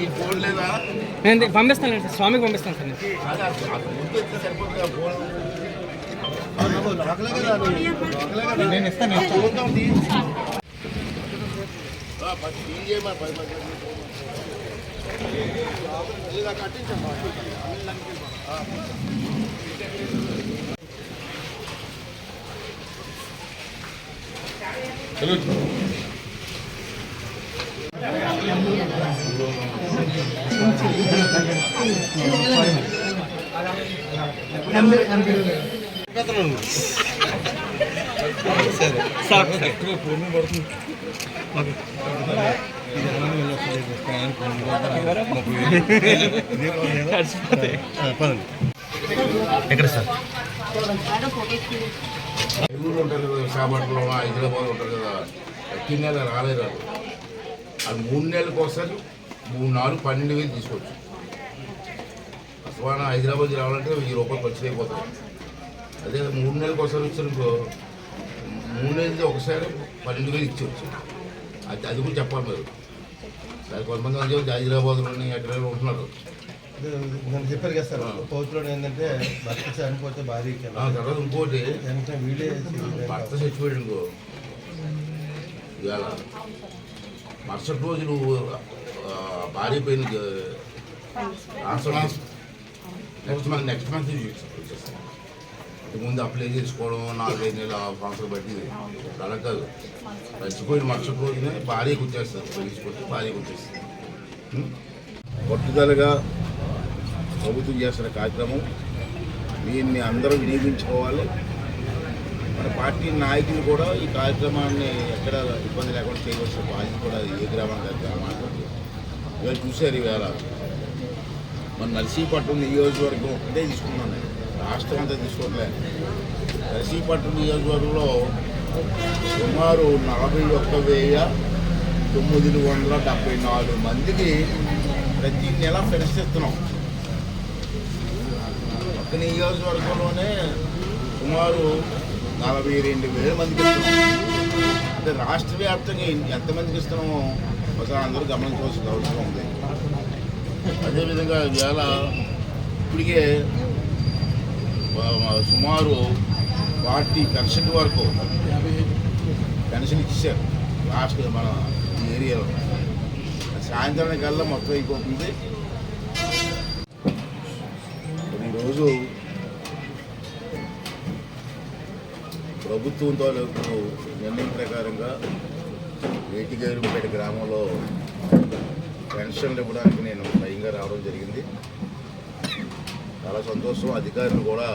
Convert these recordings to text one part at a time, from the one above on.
ఈ ఫోన్ లేదా నేను ఇది పంపిస్తాను సార్ స్వామికి పంపిస్తాను సార్ నేను అది అది అది ముందు వస్తే సరిపోతుంది ఆ ఫోన్ నేను ఇస్తాను చూద్దాం ఎక్కడ సార్ ఊళ్ళో ఉంటారు కదా విశాఖపట్నంలో హైదరాబాద్ ఉంటారు కదా ఎక్కిన నెల రాలేదు అది అది మూడు నెలలకు ఒకసారి మూడు నాలుగు పన్నెండు వేలు తీసుకోవచ్చు. అసలు హైదరాబాద్ రావాలంటే వెయ్యి రూపాయలు ఖర్చు అయిపోతుంది అదే మూడు నెలలకు ఒకసారి వచ్చారనుకో మూడు నెలలకి ఒకసారి పన్నెండు వేలు ఇచ్చేవచ్చు. అది అది కూడా చెప్పాలి మీరు. సరే కొంతమంది చెప్పి హైదరాబాద్లోని ఎక్కడ ఉంటున్నారు. నన్ను చెప్పారు కదా సార్ కోచ్లో ఏంటంటే భర్త చనిపోతే ఆ తర్వాత ఇంకోటి. వెంటనే వీడే భర్త చచ్చిపోయాడు ఇంకో. ఇవాళ మరుసటి రోజు నువ్వు భార్య పోయిన transfer next month next month వచ్చేస్తాను ముందు అప్లై చేసుకోవడం నాలుగైదు నెలల సంవత్సరం పట్టింది. అలా కాదు. చచ్చిపోయిన మరుసటి రోజునే భార్యకు వచ్చేస్తారు తెలిసిపోతే భార్యకు వచ్చేస్తారు పట్టుదలగా ప్రభుత్వం చేస్తున్న కార్యక్రమం దీన్ని అందరూ వినియోగించుకోవాలి. మన పార్టీ నాయకులు కూడా ఈ కార్యక్రమాన్ని ఎక్కడ ఇబ్బంది లేకుండా చేయవచ్చు. బాధ్యత కూడా ఏ గ్రామానికి ఆ గ్రామానికి. ఇవాళ చూశారు ఇవాళ. మన నర్సీపట్నం నియోజకవర్గం ఒకటే తీసుకున్నాను నేను. రాష్ట్రం అంతా తీసుకోవట్లేదు నర్సీపట్నం నియోజకవర్గంలో సుమారు నలభై ఒక్క వెయ్యి తొమ్మిది వందల డెబ్బై నాలుగు మందికి ప్రతి నెల పెన్షన్ ఒక నియోజకవర్గంలోనే సుమారు నలభై రెండు వేల మందికి ఇస్తున్నాం. అంటే రాష్ట్ర వ్యాప్తంగా ఎంతమందికి ఇస్తున్నామో ఒకసారి అందరూ గమనించవలసిన అవసరం ఉంది. అదేవిధంగా ఇవాళ ఇప్పటికే సుమారు ఫార్టీ పర్సెంట్ వరకు పెన్షన్ ఇచ్చేసారు లాస్ట్ మన ఏరియాలో. సాయంత్రానికల్లా మొత్తం అయిపోతుంది. ఈరోజు ప్రభుత్వం నిర్ణయం ప్రకారంగా వేటిగైరుపేట గ్రామంలో పెన్షన్లు ఇవ్వడానికి నేను స్వయంగా రావడం జరిగింది. చాలా సంతోషం. అధికారులు కూడా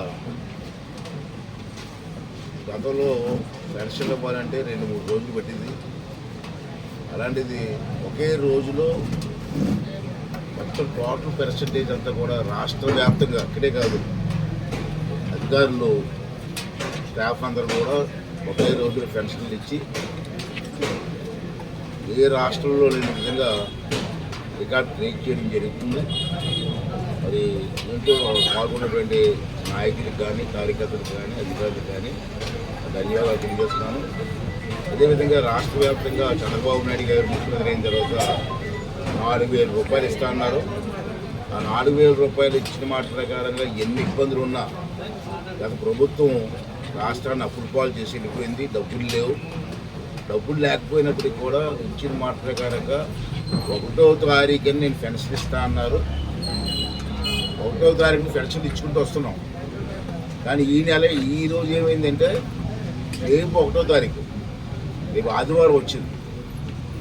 గతంలో పెన్షన్లు ఇవ్వాలంటే రెండు మూడు రోజులు పట్టింది. అలాంటిది ఒకే రోజులో మొత్తం టోటల్ పర్సంటేజ్ అంతా కూడా రాష్ట్ర వ్యాప్తంగా అక్కడే కాదు అధికారులు స్టాఫ్ అందరూ కూడా ఒకే రోజు పెన్షన్లు ఇచ్చి ఏ రాష్ట్రంలో లేని విధంగా రికార్డ్ బ్రేక్ చేయడం జరుగుతుంది. మరి దీంట్లో పాల్గొన్నటువంటి నాయకులకు కానీ కార్యకర్తలకు కానీ అధికారులకు కానీ ధన్యవాదాలు తెలియజేస్తున్నాను. అదేవిధంగా రాష్ట్ర వ్యాప్తంగా చంద్రబాబు నాయుడు గారు ముఖ్యమంత్రి అయిన తర్వాత నాలుగు వేల రూపాయలు ఇస్తా అన్నారు. ఆ నాలుగు వేల రూపాయలు ఇచ్చిన మాట ప్రకారంగా ఎన్ని ఇబ్బందులు ఉన్నా గత ప్రభుత్వం రాష్ట్రాన్ని అప్పులు చేసి వెళ్ళిపోయింది. డబ్బులు లేవు. డబ్బులు లేకపోయినప్పటికి కూడా ఇచ్చిన మాట ప్రకారంగా ఒకటో తారీఖుని నేను పెన్షన్ ఇస్తా అన్నారు. ఒకటో తారీఖున పెన్షన్ ఇచ్చుకుంటూ వస్తున్నాం. కానీ ఈ నెల ఈ రోజు ఏమైందంటే రేపు ఒకటో తారీఖు రేపు ఆదివారం వచ్చింది.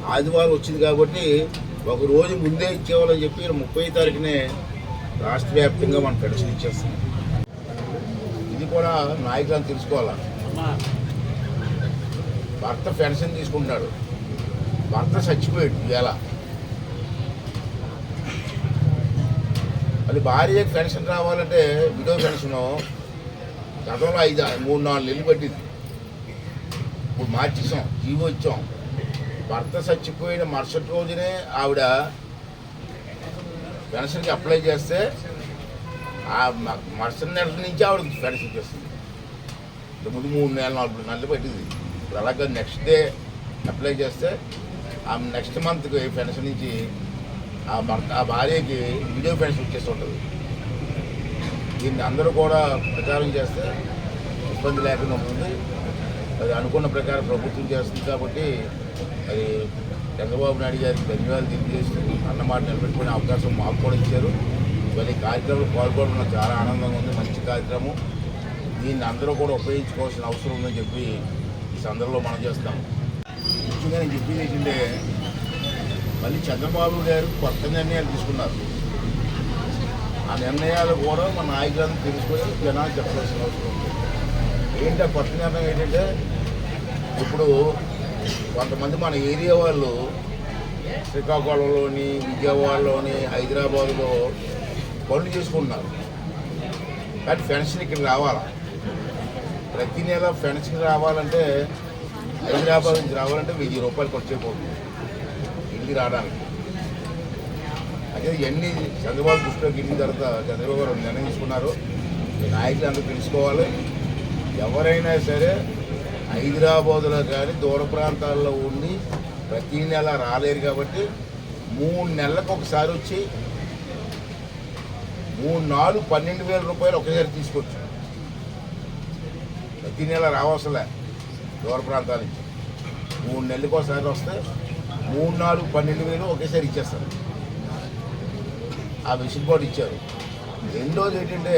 ఆదివారం వచ్చింది కాబట్టి ఒక రోజు ముందే ఇచ్చేవాళ్ళని చెప్పి ముప్పై తారీఖునే రాష్ట్ర వ్యాప్తంగా మనం పెన్షన్ ఇచ్చేస్తున్నాం. కూడా నాయకులను తెలుసుకోవాలా? భర్త పెన్షన్ తీసుకుంటున్నాడు. భర్త చచ్చిపోయాడు ఇవాళ. మళ్ళీ భార్యకి పెన్షన్ రావాలంటే విడో పెన్షన్ గతంలో ఐదు మూడు నాలుగు నెలలు పట్టింది. ఇప్పుడు మార్చేసాం జీవో ఇచ్చాం. భర్త చచ్చిపోయిన మరుసటి రోజునే ఆవిడ పెన్షన్కి అప్లై చేస్తే మరుసటి నెల నుంచి ఆవిడకి పెన్షన్ చేస్తుంది ముందు మూడు నెలలు నాలుగు నెలలు పట్టింది. ఇప్పుడు అలాగే నెక్స్ట్ డే అప్లై చేస్తే ఆ నెక్స్ట్ మంత్కి పెన్షన్ నుంచి ఆ భర్త ఆ భార్యకి వీడియో ఫ్రెండ్స్ వచ్చేసి ఉంటుంది. దీన్ని అందరూ కూడా ప్రచారం చేస్తే ఇబ్బంది లేకుండా ఉంటుంది. అది అనుకున్న ప్రకారం ప్రభుత్వం చేస్తుంది కాబట్టి అది చంద్రబాబు నాయుడు గారికి ధన్యవాదాలు తెలియజేస్తూ అన్నమాట నిలబెట్టుకునే అవకాశం మాకు కూడా ఇచ్చారు. ఇవన్నీ కార్యక్రమంలో పాల్గొనడం నాకు చాలా ఆనందంగా ఉంది. మంచి కార్యక్రమం. దీన్ని అందరూ కూడా ఉపయోగించుకోవాల్సిన అవసరం ఉందని చెప్పి ఈ సందర్భంలో మనం చేస్తాం. ముఖ్యంగా నేను చెప్పింది ఏంటంటే మళ్ళీ చంద్రబాబు గారు కొత్త నిర్ణయాలు తీసుకున్నారు. ఆ నిర్ణయాలు కూడా మన నాయకులను తెలుసుకొని జనాలు చెప్పాల్సిన అవసరం ఉంది. ఏంటంటే కొత్త నిర్ణయం ఏంటంటే ఇప్పుడు కొంతమంది మన ఏరియా వాళ్ళు శ్రీకాకుళంలోని విజయవాడలోని హైదరాబాద్లో పనులు చేసుకుంటున్నారు. కానీ పెన్షన్ ఇక్కడ రావాలా? ప్రతి నెల పెన్షన్ రావాలంటే హైదరాబాద్ నుంచి రావాలంటే వెయ్యి రూపాయలు ఖర్చు అయిపోతుంది. ఇంటికి రావడానికి. అదే ఇవన్నీ చంద్రబాబు దృష్టిలోకి వెళ్ళిన తర్వాత చంద్రబాబు గారు నిర్ణయం తీసుకున్నారు. నాయకులు అందరూ తెలుసుకోవాలి. ఎవరైనా సరే హైదరాబాద్లో కానీ దూర ప్రాంతాల్లో ఉండి ప్రతి నెల రాలేరు కాబట్టి మూడు నెలలకు ఒకసారి వచ్చి మూడు నాలుగు పన్నెండు వేల రూపాయలు ఒకేసారి తీసుకోవచ్చు ప్రతి నెల రావసలే దూర ప్రాంతాల నుంచి. మూడు నెలలకు ఒకసారి వస్తే మూడు నాలుగు పన్నెండు వేలు ఒకేసారి ఇచ్చేస్తారు. ఆ వెసులుబాటు ఇచ్చారు. రెండోది ఏంటంటే